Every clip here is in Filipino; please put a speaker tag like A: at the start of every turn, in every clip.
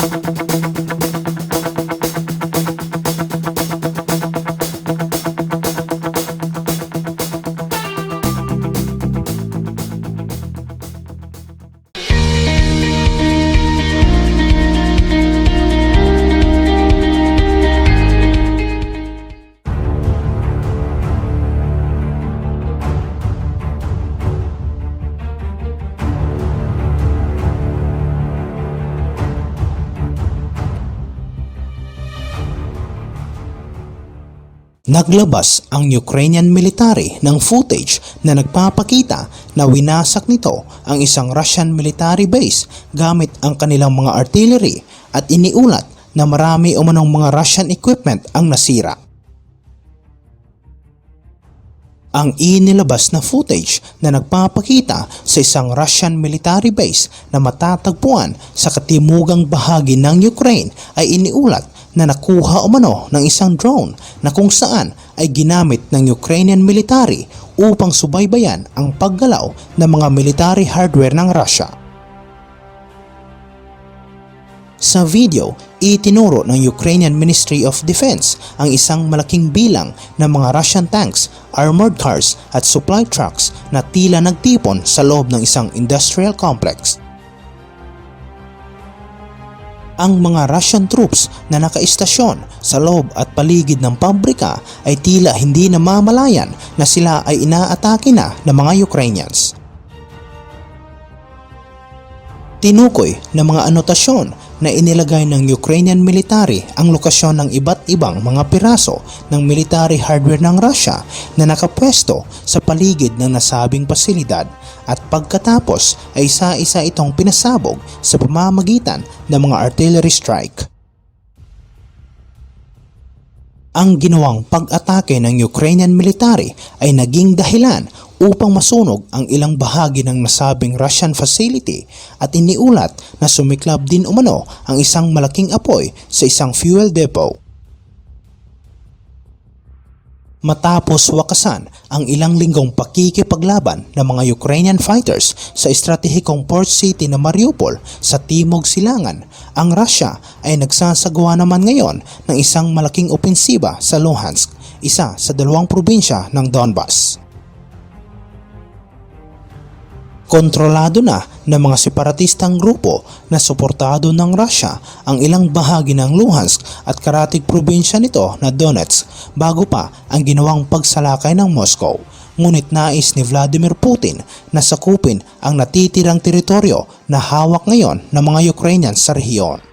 A: Thank you. Naglabas ang Ukrainian military ng footage na nagpapakita na winasak nito ang isang Russian military base gamit ang kanilang mga artillery at iniulat na marami umanong mga Russian equipment ang nasira. Ang inilabas na footage na nagpapakita sa isang Russian military base na matatagpuan sa katimugang bahagi ng Ukraine ay iniulat na nakuha umano ng isang drone na kung saan ay ginamit ng Ukrainian military upang subaybayan ang paggalaw ng mga military hardware ng Russia. Sa video, itinuro ng Ukrainian Ministry of Defense ang isang malaking bilang ng mga Russian tanks, armored cars at supply trucks na tila nagtipon sa loob ng isang industrial complex. Ang mga Russian troops na nakaistasyon sa loob at paligid ng pabrika ay tila hindi namamalayan na sila ay inaatake na ng mga Ukrainians. Tinukoy ng mga anotasyon na inilagay ng Ukrainian military ang lokasyon ng iba't ibang mga piraso ng military hardware ng Russia na nakapwesto sa paligid ng nasabing pasilidad at pagkatapos ay isa-isa itong pinasabog sa pamamagitan ng mga artillery strike. Ang ginawang pag-atake ng Ukrainian military ay naging dahilan upang masunog ang ilang bahagi ng nasabing Russian facility at iniulat na sumiklab din umano ang isang malaking apoy sa isang fuel depot. Matapos wakasan ang ilang linggong pakikipaglaban ng mga Ukrainian fighters sa estratehikong port city na Mariupol sa Timog Silangan, ang Russia ay nagsasagawa naman ngayon ng isang malaking opensiba sa Luhansk, isa sa dalawang probinsya ng Donbas. Kontrolado na ng mga separatistang grupo na suportado ng Russia ang ilang bahagi ng Luhansk at karatig probinsya nito na Donetsk bago pa ang ginawang pagsalakay ng Moscow. Ngunit nais ni Vladimir Putin na sakupin ang natitirang teritoryo na hawak ngayon ng mga Ukrainians sa rehiyon.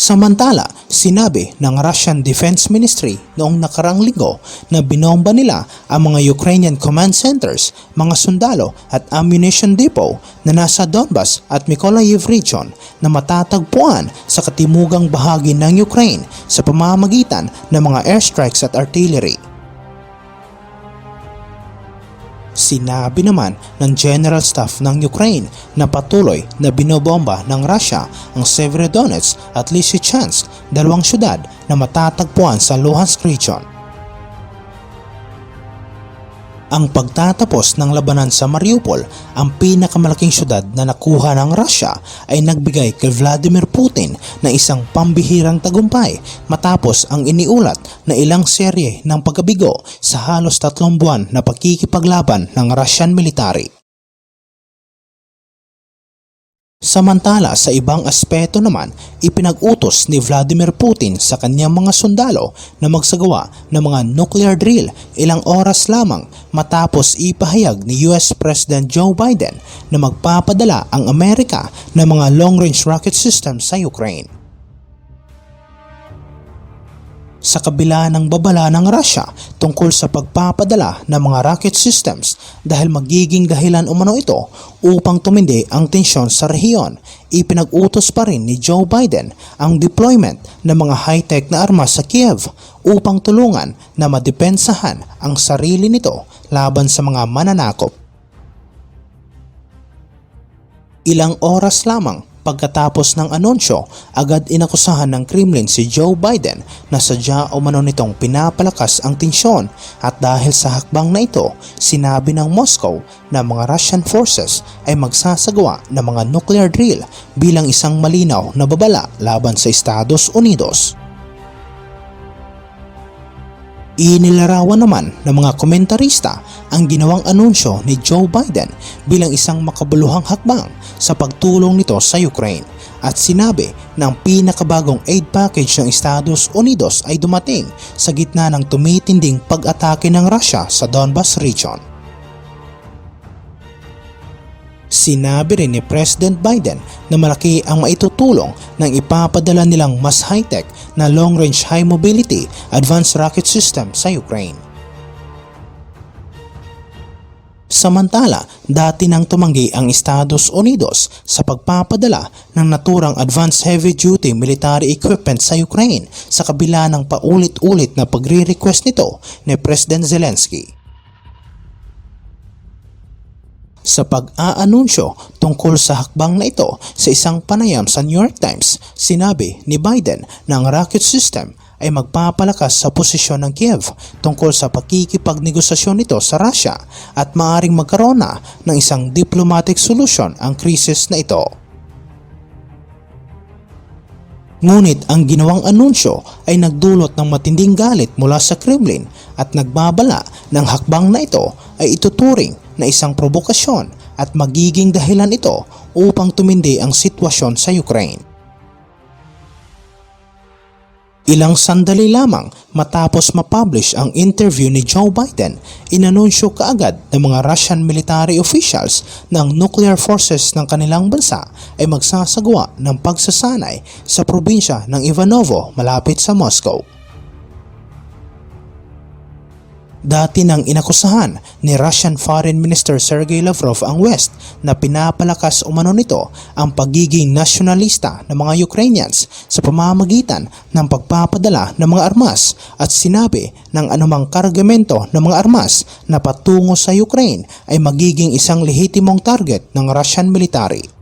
A: Samantala, sinabi ng Russian Defense Ministry noong nakarang linggo na binomba nila ang mga Ukrainian command centers, mga sundalo at ammunition depot na nasa Donbas at Mykolaiv region na matatagpuan sa katimugang bahagi ng Ukraine sa pamamagitan ng mga airstrikes at artillery. Sinabi naman ng General Staff ng Ukraine na patuloy na binobomba ng Russia ang Severodonetsk at Lysychansk, dalawang syudad na matatagpuan sa Luhansk region. Ang pagtatapos ng labanan sa Mariupol, ang pinakamalaking syudad na nakuha ng Russia ay nagbigay kay Vladimir Putin na isang pambihirang tagumpay matapos ang iniulat na ilang serye ng pagkabigo sa halos tatlong buwan na pagkikipaglaban ng Russian military. Samantala sa ibang aspeto naman, ipinag-utos ni Vladimir Putin sa kanyang mga sundalo na magsagawa ng mga nuclear drill ilang oras lamang matapos ipahayag ni US President Joe Biden na magpapadala ang Amerika ng mga long-range rocket systems sa Ukraine. Sa kabila ng babala ng Russia tungkol sa pagpapadala ng mga rocket systems dahil magiging dahilan umano ito upang tumindi ang tensyon sa rehiyon, ipinag-utos pa rin ni Joe Biden ang deployment ng mga high-tech na armas sa Kiev upang tulungan na madepensahan ang sarili nito laban sa mga mananakop. Ilang oras lamang Pagkatapos ng anunsyo, agad inakusahan ng Kremlin si Joe Biden na sadya umano nitong pinapalakas ang tensyon at dahil sa hakbang na ito, sinabi ng Moscow na mga Russian forces ay magsasagawa ng mga nuclear drill bilang isang malinaw na babala laban sa Estados Unidos. Inilarawan naman ng mga komentarista ang ginawang anunsyo ni Joe Biden bilang isang makabuluhang hakbang sa pagtulong nito sa Ukraine at sinabi na ang pinakabagong aid package ng Estados Unidos ay dumating sa gitna ng tumitinding pag-atake ng Russia sa Donbas region. Sinabi rin ni President Biden na malaki ang maitutulong ng ipapadala nilang mas high-tech na long-range high mobility advanced rocket system sa Ukraine. Samantala, dati nang tumanggi ang Estados Unidos sa pagpapadala ng naturang advanced heavy-duty military equipment sa Ukraine sa kabila ng paulit-ulit na pagre-request nito ni President Zelensky. Sa pag-aanunsyo tungkol sa hakbang na ito sa isang panayam sa New York Times, sinabi ni Biden na ang rocket system ay magpapalakas sa posisyon ng Kiev tungkol sa pakikipagnegosasyon nito sa Russia at maaring magkaroon na ng isang diplomatic solution ang krisis na ito. Ngunit ang ginawang anunsyo ay nagdulot ng matinding galit mula sa Kremlin at nagbabala ng hakbang na ito ay ituturing na isang provokasyon at magiging dahilan ito upang tumindi ang sitwasyon sa Ukraine. Ilang sandali lamang matapos mapublish ang interview ni Joe Biden, inanunsyo kaagad ng mga Russian military officials ng nuclear forces ng kanilang bansa ay magsasagawa ng pagsasanay sa probinsya ng Ivanovo malapit sa Moscow. Dati nang inakusahan ni Russian Foreign Minister Sergey Lavrov ang West na pinapalakas umano nito ang pagiging nasyonalista ng mga Ukrainians sa pamamagitan ng pagpapadala ng mga armas at sinabi ng anumang kargamento ng mga armas na patungo sa Ukraine ay magiging isang lehitimong target ng Russian military.